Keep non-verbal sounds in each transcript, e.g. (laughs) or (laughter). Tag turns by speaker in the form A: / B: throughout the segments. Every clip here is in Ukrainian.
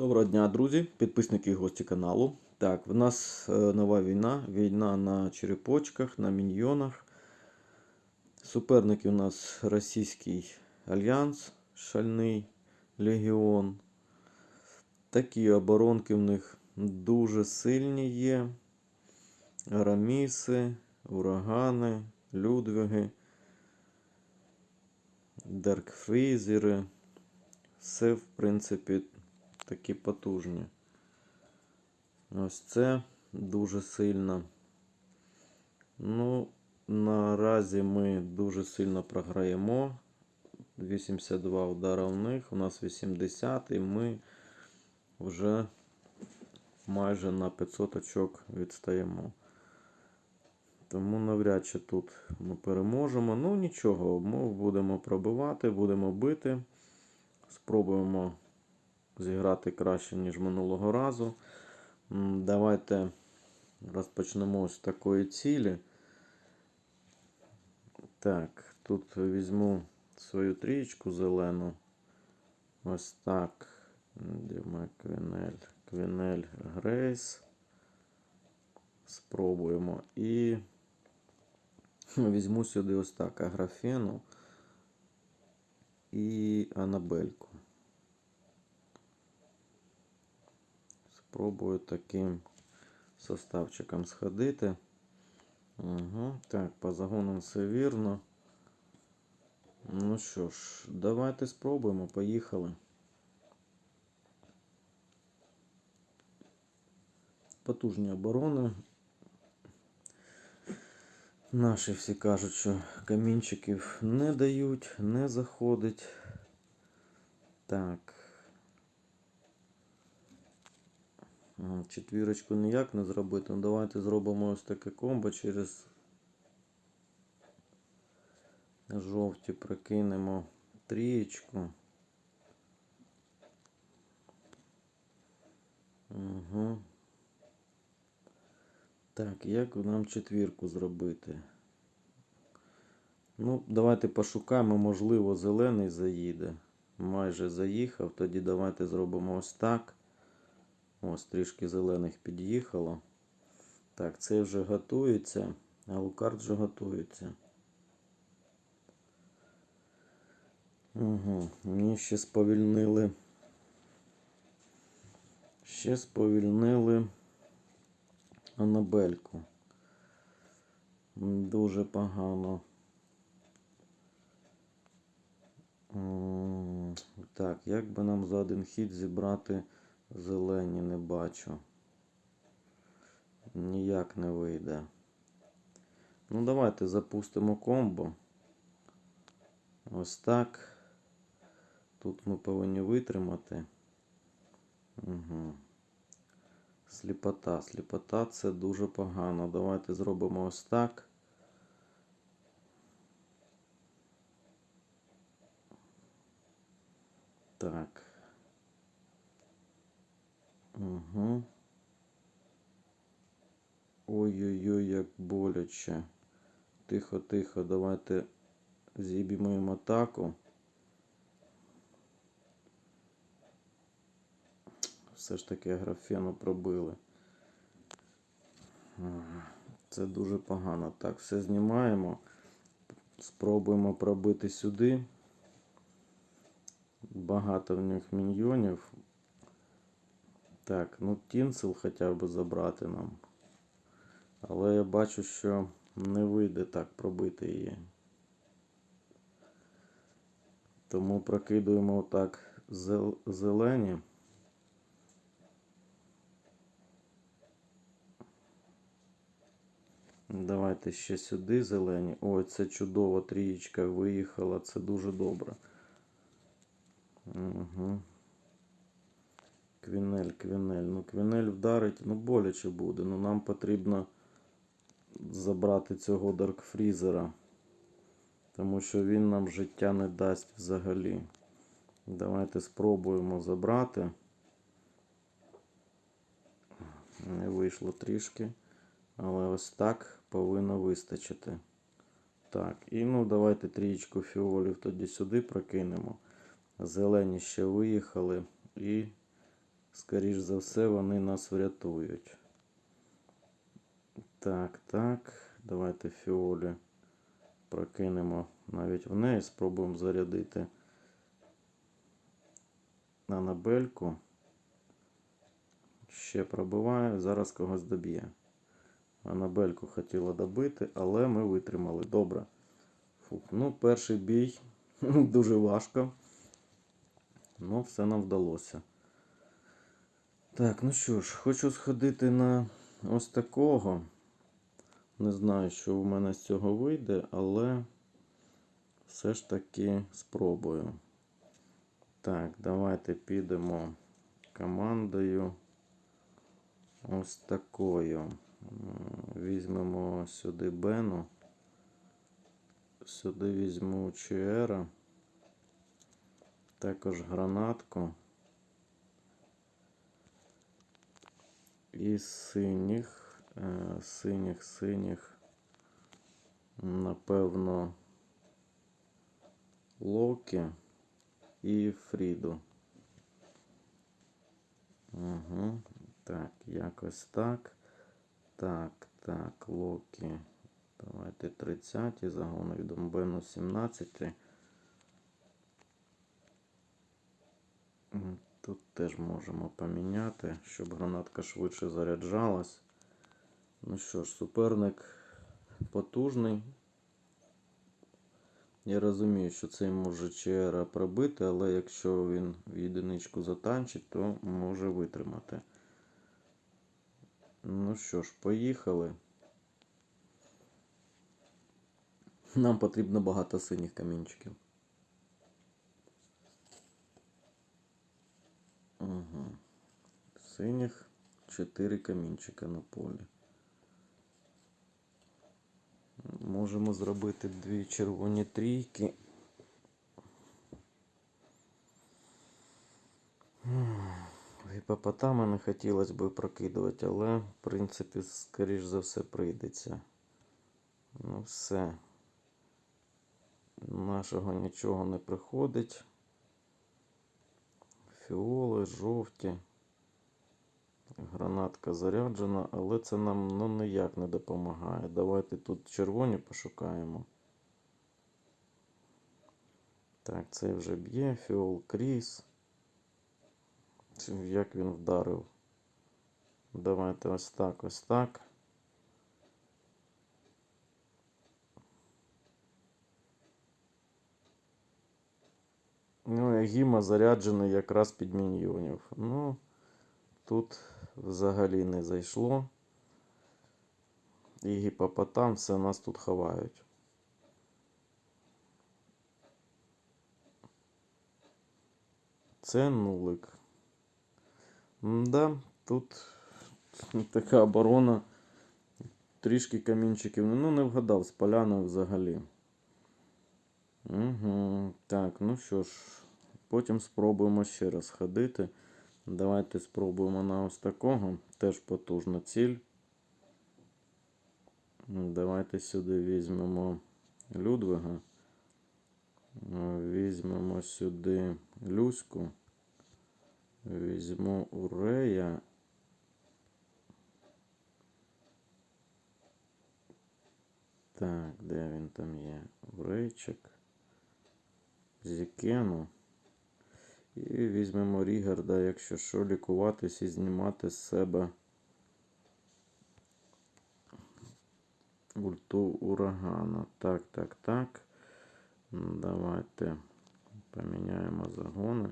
A: Доброго дня, друзі, підписники і гості каналу. Так, в нас е, нова війна. Війна на черепочках, на міньйонах. Суперники у нас Російський Альянс, Шальний Легіон. Такі оборонки в них дуже сильні є. Араміси, урагани, Людвиги, Даркфрізери. Все, в принципі, такі потужні. Ось це дуже сильно. Ну, наразі ми дуже сильно програємо. 82 удара у них, у нас 80 і ми вже майже на 500 очок відстаємо. Тому навряд чи тут ми переможемо. Ну нічого, ми будемо пробивати, будемо бити. Спробуємо зіграти краще, ніж минулого разу. Давайте розпочнемо з такої цілі. Так, тут візьму свою трієчку зелену. Ось так. Де Квінель? Квінель Грейс. Спробуємо. І візьму сюди ось так Аграфену і Анабельку. Спробую таким составчиком сходити. Угу. Так, по загонам все вірно. Ну що ж, давайте спробуємо, поїхали. Потужні оборони. Наші всі кажуть, що камінчиків не дають, не заходить. Так. Четвірочку ніяк не зробити. Ну, давайте зробимо ось таке комбо через жовті прокинемо трієчку. Угу. Так, як нам четвірку зробити? Ну, давайте пошукаємо, можливо, зелений заїде. Майже заїхав. Тоді давайте зробимо ось так. Ось трішки зелених під'їхало. Так, це вже готується, а вже готується. Угу. Мені ще сповільнили. Ще сповільнили Анабельку. Дуже погано. Так, як би нам за один хід зібрати зелені, не бачу. Ніяк не вийде. Ну, давайте запустимо комбо. Ось так. Тут ми повинні витримати. Угу. Сліпота. Сліпота це дуже погано. Давайте зробимо ось так. Так. Угу. Ой-ой-ой, як боляче. Тихо, тихо, давайте зіб'ємо їм атаку. Все ж таки графену пробили. Це дуже погано. Так, все знімаємо. Спробуємо пробити сюди. Багато в них міньйонів. Так, ну тінсел хоча б забрати нам. Але я бачу, що не вийде так пробити її. Тому прокидуємо отак зелені. Давайте ще сюди зелені. Ой, це чудово, трієчка виїхала, це дуже добре. Угу. Квінель, квінель. Ну, квінель вдарить, ну боляче буде. Ну нам потрібно забрати цього Даркфрізера. Тому що він нам життя не дасть взагалі. Давайте спробуємо забрати. Не вийшло трішки. Але ось так повинно вистачити. Так, і ну давайте трієчку фіолів тоді сюди прокинемо. Зелені ще виїхали і скоріш за все, вони нас врятують. Так, так. Давайте фіолі прокинемо навіть в неї. Спробуємо зарядити Анабельку. Ще пробиває, зараз когось доб'є. Анабельку хотіла добити, але ми витримали. Добре. Фух. Ну, перший бій (laughs) дуже важко. Ну, все нам вдалося. Так, ну що ж, хочу сходити на ось такого. Не знаю, що в мене з цього вийде, але все ж таки спробую. Так, давайте підемо командою ось такою. Візьмемо сюди Бену. Сюди візьму Чуера. Також гранатку. І синіх, е, синіх, синіх, напевно, Локі і Фріду. Угу. Так, якось так. Так, так, Локі. Давайте 30 загони від Бену 17. Тут теж можемо поміняти, щоб гранатка швидше заряджалась. Ну що ж, суперник потужний. Я розумію, що цей може ЧР пробити, але якщо він в єдиничку затанчить, то може витримати. Ну що ж, поїхали. Нам потрібно багато синіх камінчиків. Угу. Синіх 4 камінчика на полі. Можемо зробити дві червоні трійки. Гіпопотама не хотілося б прокидувати, але в принципі, скоріш за все, прийдеться. Ну все. Нашого нічого не приходить. Фіоли, жовті. Гранатка заряджена, але це нам ну, ніяк не допомагає. Давайте тут червоні пошукаємо. Так, це вже б'є. Фіол Кріс. Як він вдарив? Давайте ось так, ось так. Ну, і Гіма заряджений якраз під міньйонів. Ну, тут взагалі не зайшло. І гіпопотам все нас тут ховають. Це нулик. Да, тут (laughs) така оборона. Трішки камінчиків. Ну, не вгадав з поляною взагалі. Угу. Так, ну що ж, потім спробуємо ще раз ходити. Давайте спробуємо на ось такого. Теж потужна ціль. Давайте сюди візьмемо Людвига. Візьмемо сюди Люську. Візьму Урея. Так, де він там є? Урейчик. Зікену. І візьмемо Рігарда, якщо що, лікуватись і знімати з себе ульту урагана. Так, так, так. Давайте поміняємо загони.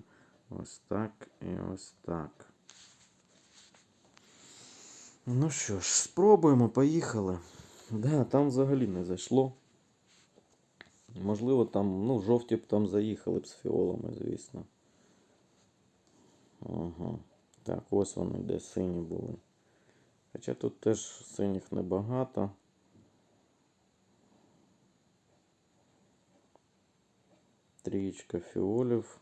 A: Ось так і ось так. Ну що ж, спробуємо, поїхали. Да, там взагалі не зайшло. Можливо, там, ну, жовті б там заїхали б з фіолами, звісно. Ага. Так, ось вони де сині були. Хоча тут теж синіх небагато. Трієчка фіолів.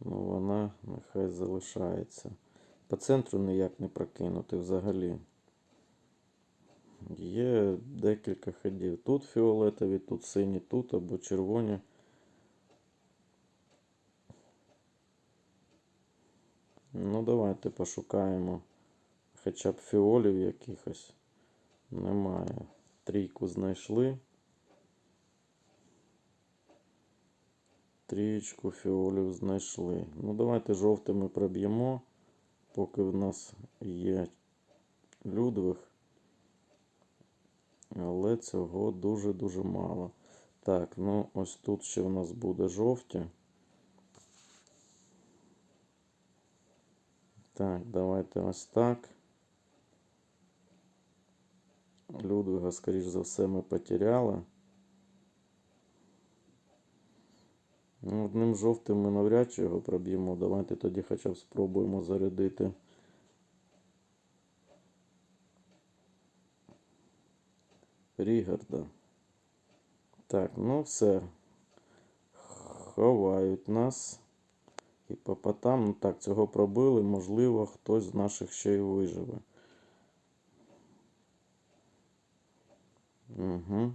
A: Ну, вона нехай залишається. По центру ніяк не прокинути взагалі. Є декілька ходів. Тут фіолетові, тут сині, тут або червоні. Ну, давайте пошукаємо хоча б фіолів якихось. Немає. Трійку знайшли. Трієчку фіолів знайшли. Ну, давайте жовтими проб'ємо, поки в нас є Людвиг. Але цього дуже-дуже мало. Так, ну ось тут ще в нас буде жовті. Так, давайте ось так. Людвига, скоріш за все, ми потеряли. Ну, одним жовтим ми навряд чи його проб'ємо. Давайте тоді хоча б спробуємо зарядити. Рігарда. Так, ну все. Ховають нас. І попотам, ну так, цього пробили. Можливо, хтось з наших ще й виживе. Угу.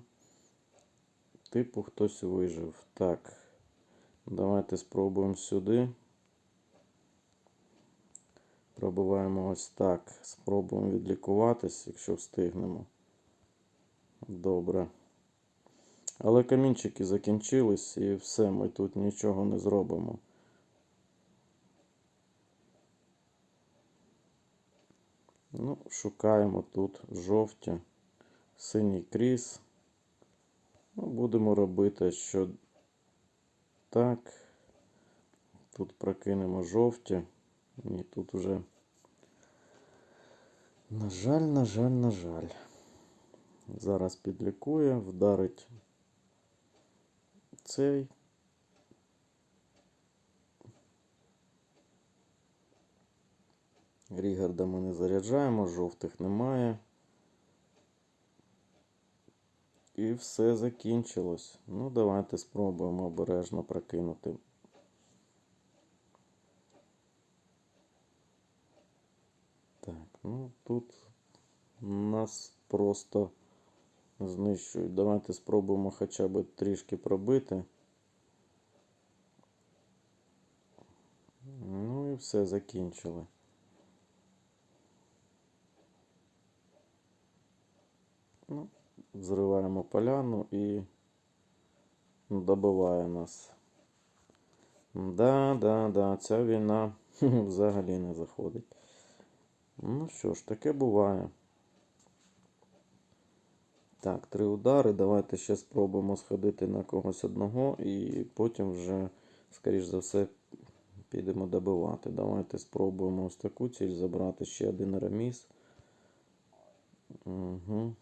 A: Типу хтось вижив. Так. Давайте спробуємо сюди. Пробуваємо ось так. Спробуємо відлікуватись, якщо встигнемо. Добре. Але камінчики закінчились і все, ми тут нічого не зробимо. Ну, шукаємо тут жовті, синій кріс. Ну, будемо робити, що так. Тут прокинемо жовті. Ні, тут вже. На жаль, на жаль, на жаль. Зараз підлікує, вдарить цей. Рігарда ми не заряджаємо, жовтих немає. І все закінчилось. Ну, давайте спробуємо обережно прокинути. Так, ну тут нас просто знищують. Давайте спробуємо хоча б трішки пробити. Ну і все закінчили. Ну, Зриваємо поляну і добиває нас. Да, да, да, ця війна (laughs) взагалі не заходить. Ну що ж, таке буває. Так, три удари. Давайте ще спробуємо сходити на когось одного і потім вже, скоріш за все, підемо добивати. Давайте спробуємо ось таку ціль забрати ще один реміс. Угу.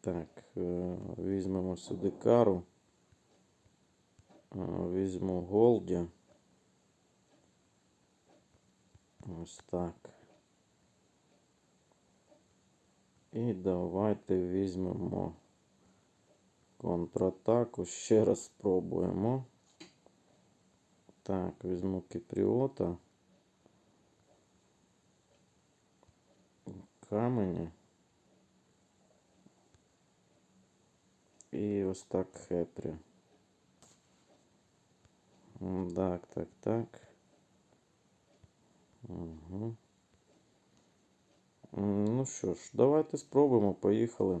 A: Так, е, візьмемо сюди кару. Е, Візьму Голді. Ось так. І давайте візьмемо контратаку. Ще раз спробуємо. Так, візьму Кіпріота. Камені. І ось так Хепрі. Так, так, так. Угу. Ну що ж, давайте спробуємо. Поїхали.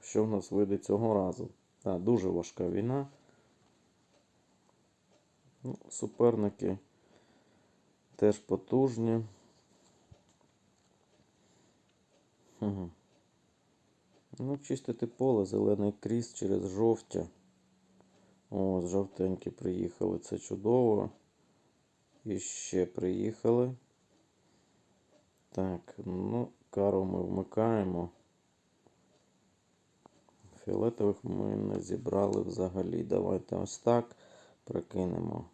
A: Що в нас вийде цього разу? Так, дуже важка війна. Ну, суперники теж потужні. Угу. Ну, чистити поле, зелений кріс через жовтя. О, жовтенькі приїхали. Це чудово. І ще приїхали. Так, ну, кару ми вмикаємо. Фіолетових ми не зібрали взагалі. Давайте ось так прикинемо.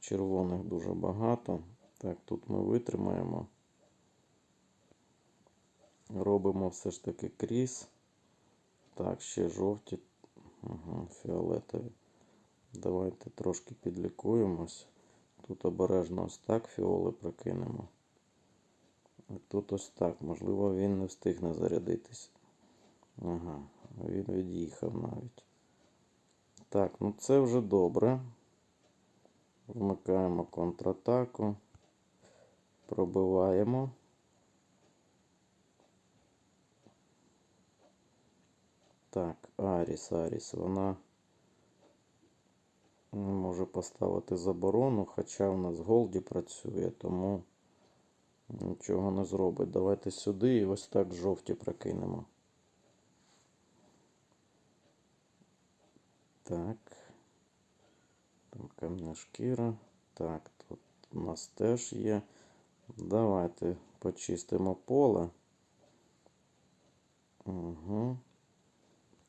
A: Червоних дуже багато. Так, тут ми витримаємо. Робимо все ж таки кріс. Так, ще жовті, угу, фіолетові. Давайте трошки підлікуємось. Тут обережно ось так фіоли прокинемо. А тут ось так. Можливо, він не встигне зарядитись. Ага, він від'їхав навіть. Так, ну це вже добре. Вмикаємо контратаку. Пробиваємо. Так, Аріс, Аріс, вона може поставити заборону, хоча в нас Голді працює, тому нічого не зробить. Давайте сюди і ось так жовті прокинемо. Так. Там кам'яна шкіра. Так, тут у нас теж є. Давайте почистимо поле. Угу.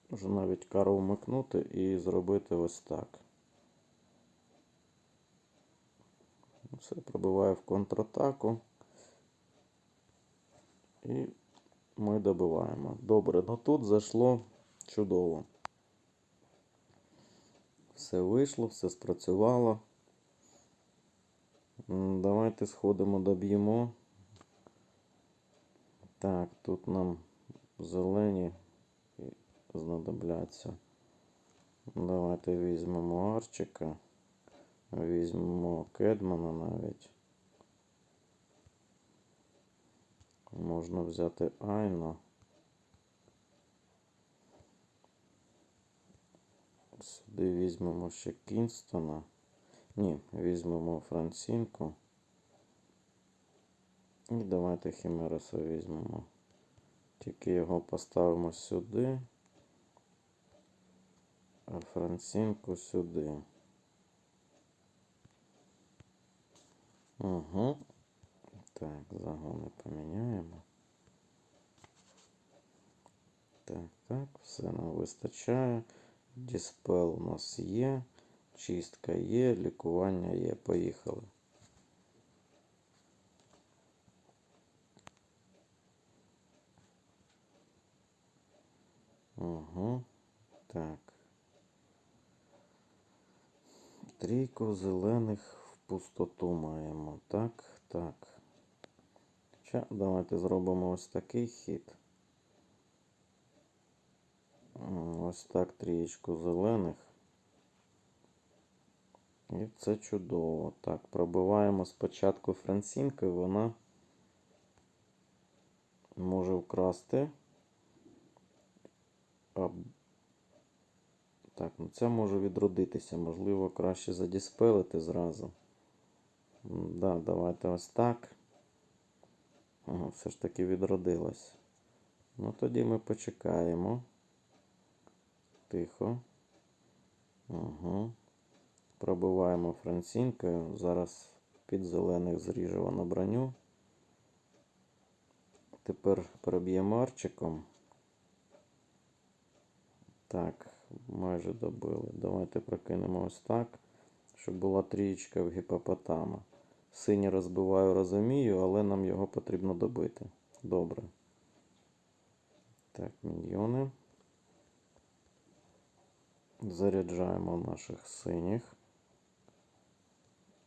A: Можна навіть кару вмикнути і зробити ось так. Все пробиває в контратаку. І ми добиваємо. Добре, ну тут зайшло чудово. Все вийшло, все спрацювало. Давайте сходимо, доб'ємо. Так, тут нам зелені знадобляться. Давайте візьмемо Арчика. Візьмемо Кедмана навіть. Можна взяти Айно. Сюди візьмемо ще Кінстона. Ні, візьмемо Франсінку. І давайте Хімереса візьмемо. Тільки його поставимо сюди. А Франсінку сюди. Угу. Так, загони поміняємо. Так, так, все нам вистачає. Діспел у нас є. Чистка є, лікування є. Поїхали. Угу. Так. Трійку зелених в пустоту маємо. Так, так. Хоча давайте зробимо ось такий хід. Ось так трієчку зелених. І це чудово. Так, пробиваємо спочатку Франсінкою, вона може вкрасти. Так, ну це може відродитися. Можливо, краще задіспелити зразу. Да, давайте ось так. Ага, все ж таки відродилось. Ну тоді ми почекаємо. Тихо. Угу. Пробиваємо францінкою. Зараз під зелених зріжемо на броню. Тепер проб'ємо арчиком. Так, майже добили. Давайте прокинемо ось так, щоб була трієчка в гіпопотама. Синій розбиваю, розумію, але нам його потрібно добити. Добре. Так, міньйони. Заряджаємо наших синіх.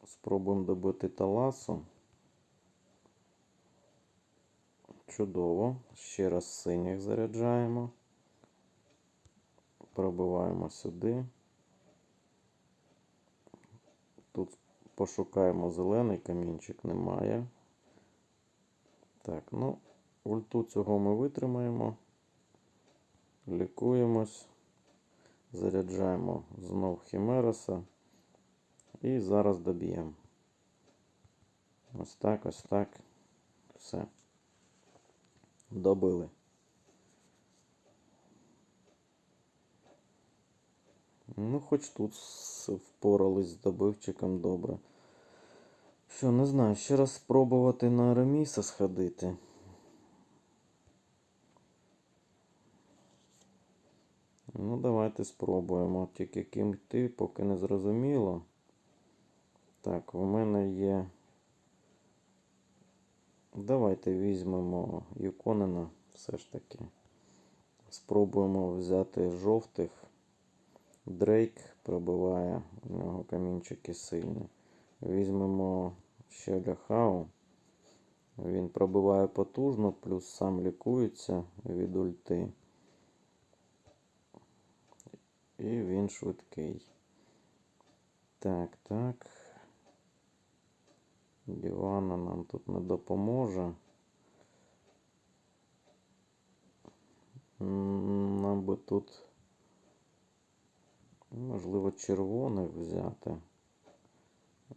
A: Спробуємо добити таласу. Чудово. Ще раз синіх заряджаємо. Пробиваємо сюди. Тут пошукаємо зелений камінчик, немає. Так, ну, ульту цього ми витримаємо. Лікуємось. Заряджаємо знов Хімероса. І зараз доб'ємо. Ось так, ось так. Все. Добили. Ну, хоч тут впорались з добивчиком добре. Що, не знаю, ще раз спробувати на реміса сходити. Ну, давайте спробуємо. Тільки ким йти, поки не зрозуміло. Так, у мене є. Давайте візьмемо Юконена все ж таки. Спробуємо взяти жовтих. Дрейк пробиває, у нього камінчики сильні. Візьмемо ще Ляхау. Він пробиває потужно, плюс сам лікується від ульти. І він швидкий. Так, так. Дівана нам тут не допоможе. Нам би тут, можливо, червоних взяти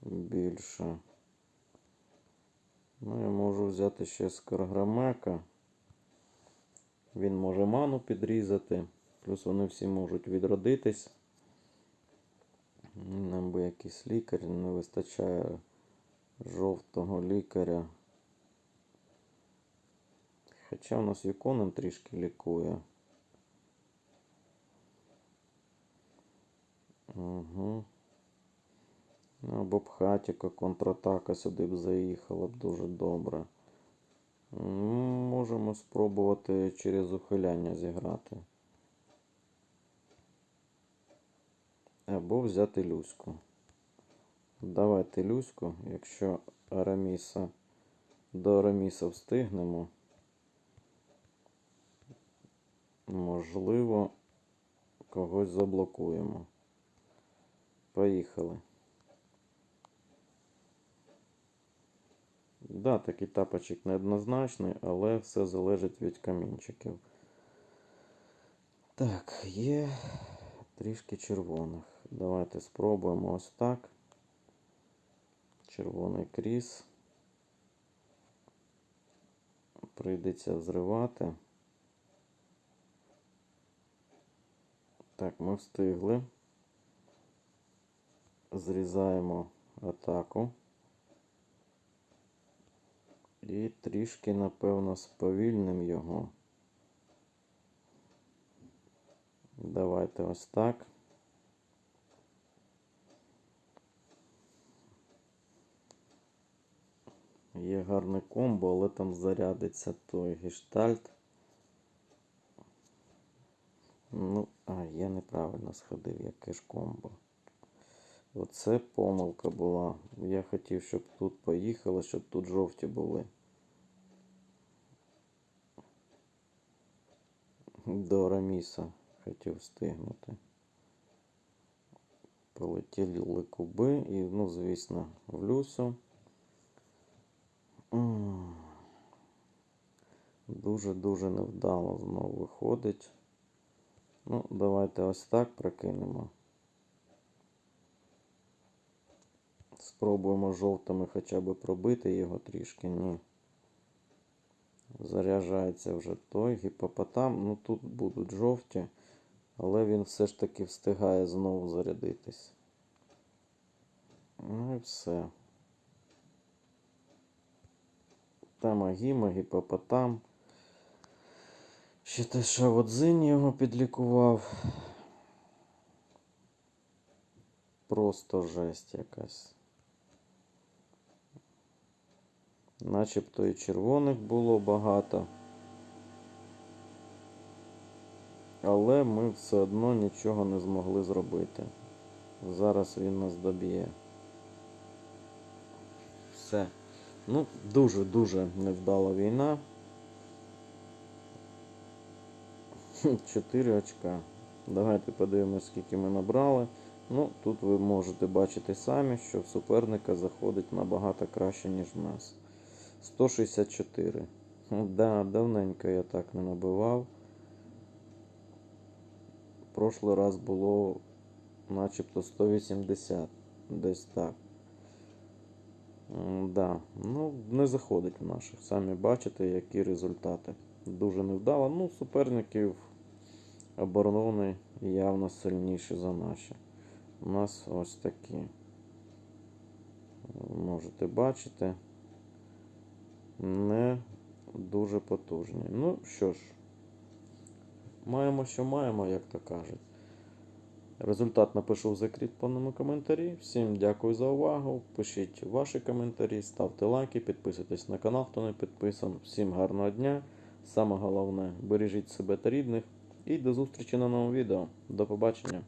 A: більше. Ну, я можу взяти ще скарграмека. Він може ману підрізати. Плюс вони всі можуть відродитись. Нам би якийсь лікар, не вистачає жовтого лікаря. Хоча у нас Юконен трішки лікує. Угу. Або б хатіка контратака сюди б заїхала б дуже добре. Можемо спробувати через ухиляння зіграти. Або взяти Люську. Давайте Люську, якщо Араміса до Араміса встигнемо. Можливо, когось заблокуємо. Поїхали. Да, такий тапочок неоднозначний, але все залежить від камінчиків. Так, є трішки червоних. Давайте спробуємо ось так. Червоний кріс. Прийдеться взривати. Так, ми встигли. Зрізаємо атаку. І трішки, напевно, сповільним його. Давайте ось так. Є гарне комбо, але там зарядиться той гештальт. Ну, а, я неправильно сходив, яке ж комбо. Оце помилка була. Я хотів, щоб тут поїхало, щоб тут жовті були. До Раміса хотів встигнути. Полетіли куби і, ну, звісно, в Люсю. Дуже-дуже невдало знову виходить. Ну, давайте ось так прокинемо. Спробуємо жовтими хоча б пробити його трішки. Ні. Заряджається вже той гіпопотам. Ну тут будуть жовті, але він все ж таки встигає знову зарядитись. Ну і все. Там агіма, гіпопотам. Ще те, що Водзин його підлікував. Просто жесть якась. Начебто і червоних було багато. Але ми все одно нічого не змогли зробити. Зараз він нас доб'є. Все. Ну, дуже-дуже невдала війна. (laughs) 4 очка. Давайте подивимось, скільки ми набрали. Ну, тут ви можете бачити самі, що в суперника заходить набагато краще, ніж в нас. 164. Да, давненько я так не набивав. Прошлий раз було начебто 180. Десь так. Да. Ну, не заходить в наших. Самі бачите, які результати. Дуже невдало. Ну, суперників оборони явно сильніші за наші. У нас ось такі. Можете бачити. Не дуже потужні. Ну що ж, маємо, що маємо, як то кажуть. Результат напишу в закріпленому коментарі. Всім дякую за увагу. Пишіть ваші коментарі, ставте лайки, підписуйтесь на канал, хто не підписаний. Всім гарного дня. Саме головне, бережіть себе та рідних. І до зустрічі на новому відео. До побачення.